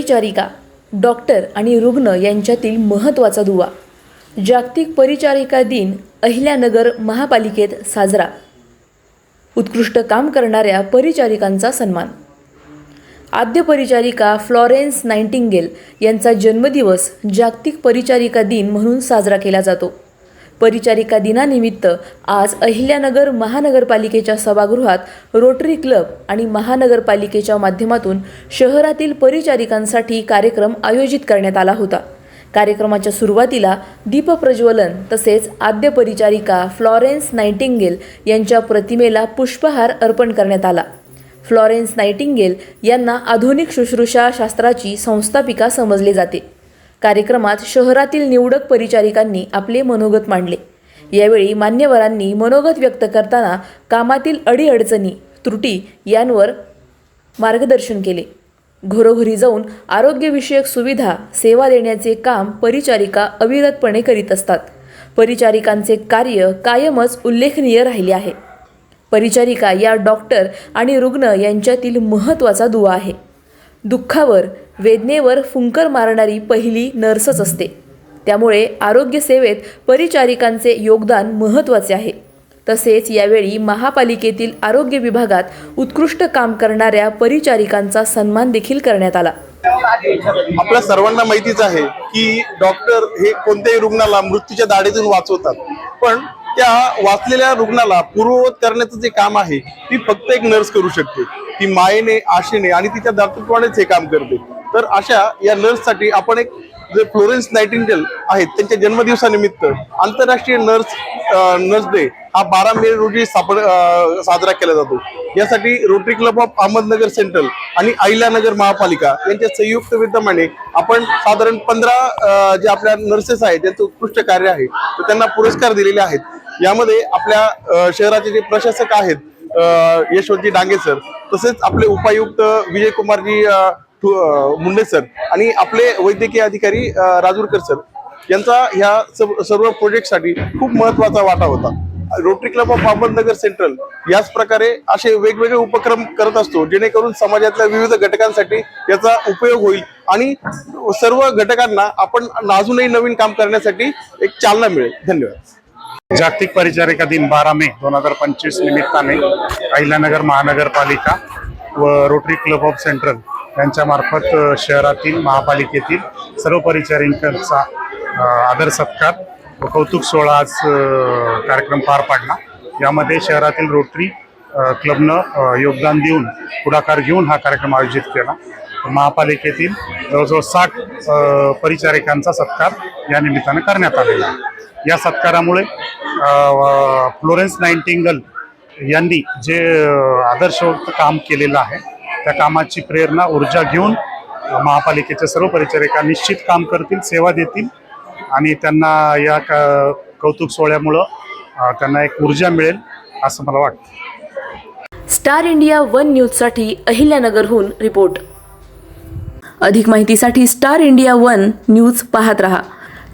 परिचारिका डॉक्टर आणि रुग्ण यांच्यातील महत्त्वाचा दुवा. जागतिक परिचारिका दिन अहिल्यानगर महापालिकेत साजरा. उत्कृष्ट काम करणाऱ्या परिचारिकांचा सन्मान. आद्य परिचारिका फ्लॉरेन्स नाइंटिंगेल यांचा जन्मदिवस जागतिक परिचारिका दिन म्हणून साजरा केला जातो. परिचारिका दिनानिमित्त आज अहिल्यानगर महानगरपालिकेच्या सभागृहात रोटरी क्लब आणि महानगरपालिकेच्या माध्यमातून शहरातील परिचारिकांसाठी कार्यक्रम आयोजित करण्यात आला होता. कार्यक्रमाच्या सुरुवातीला दीपप्रज्वलन तसेच आद्य परिचारिका फ्लॉरेन्स नाईटिंगेल यांच्या प्रतिमेला पुष्पहार अर्पण करण्यात आला. फ्लॉरेन्स नाईटिंगेल यांना आधुनिक शुश्रूषा शास्त्राची संस्थापिका समजले जाते. कार्यक्रमात शहरातील निवडक परिचारिकांनी आपले मनोगत मांडले. यावेळी मान्यवरांनी मनोगत व्यक्त करताना कामातील अडीअडचणी त्रुटी यांवर मार्गदर्शन केले. घरोघरी जाऊन आरोग्यविषयक सुविधा सेवा देण्याचे काम परिचारिका अविरतपणे करीत असतात. परिचारिकांचे कार्य कायमच उल्लेखनीय राहिले आहे. परिचारिका या डॉक्टर आणि रुग्ण यांच्यातील महत्त्वाचा दुवा आहे. दुःखावर वेदनेवर फुंकर मारणारी पहिली नर्सच असते. त्यामुळे आरोग्यसेवेत परिचारिकांचे योगदान महत्त्वाचे आहे. तसेच यावेळी महापालिकेतील आरोग्य विभागात उत्कृष्ट काम करणाऱ्या परिचारिकांचा सन्मान देखील करण्यात आला. आपल्या सर्वांना माहितीच आहे की डॉक्टर हे कोणत्याही रुग्णाला मृत्यूच्या दाढेतून वाचवतात. पण त्या वाचलेल्या रुग्णाला पूर्ववत करण्याचं जे काम आहे ती फक्त एक नर्स करू शकते. ती मायेने आशेने आणि तिच्या दातृत्वानेच हे काम करते. तर अशा या नर्ससाठी आपण एक जे फ्लोरेन्स नायटिंगेल आहेत त्यांच्या जन्मदिवसानिमित्त आंतरराष्ट्रीय नर्स नर्स डे हा बारा मे रोजी सापड साजरा केला जातो. यासाठी Rotary Club of Ahmednagar Central आणि अहिल्यानगर महापालिका यांच्या संयुक्त विद्यमाने आपण साधारण पंधरा जे आपल्या नर्सेस आहेत त्यांचं उत्कृष्ट कार्य आहे तर त्यांना पुरस्कार दिलेले आहेत. यामध्ये आपल्या शहराचे जे प्रशासक आहेत यशवंतजी डांगे सर तसेच आपले उपायुक्त विजय कुमारजी मुंडे सर आणि आपले वैद्यकीय अधिकारी राजूरकर सर यांचा ह्या सर्व- सर्व प्रोजेक्टसाठी खूप महत्त्वाचा वाटा होता. Rotary Club of Ahmednagar Central याच प्रकारे असे वेगवेगळे उपक्रम करत असतो जेणेकरून समाजातल्या विविध घटकांसाठी याचा उपयोग होईल आणि सर्व घटकांना आपण अजूनही नवीन काम करण्यासाठी एक चालना मिळेल. धन्यवाद. जागतिक परिचारिका दिन बारा मे दोन हजार पंचवीस निमित्ताने अहिल्यानगर महानगरपालिका व रोटरी क्लब ऑफ सेंट्रल यांच्या मार्फत शहरातील महापालिकेतील सर्व परिचारिकांचा आदर सत्कार व कौतुक सोहळा आज कार्यक्रम पार पाडला. यामध्ये शहरातील रोटरी क्लबनं योगदान देऊन पुढाकार घेऊन हा कार्यक्रम आयोजित केला. महापालिकेतील जवळजवळ साठ परिचारिकांचा सत्कार या निमित्तानं करण्यात आलेला आहे. या सत्कारामुळे फ्लोरेन्स नाईन्टिंगल यांनी जे अ, आदर्शवक्त काम केलेलं आहे त्या कामाची प्रेरणा ऊर्जा घेऊन महापालिकेच्या महापालिकेचे सर्व परिचारिका निश्चित काम करतील सेवा देतील आणि त्यांना या कौतुक सोहळ्यामुळं त्यांना एक ऊर्जा मिळेल असं मला वाटतं. स्टार इंडिया वन न्यूजसाठी अहिल्यानगरहून रिपोर्ट. अधिक माहितीसाठी स्टार इंडिया वन न्यूज पाहत रहा.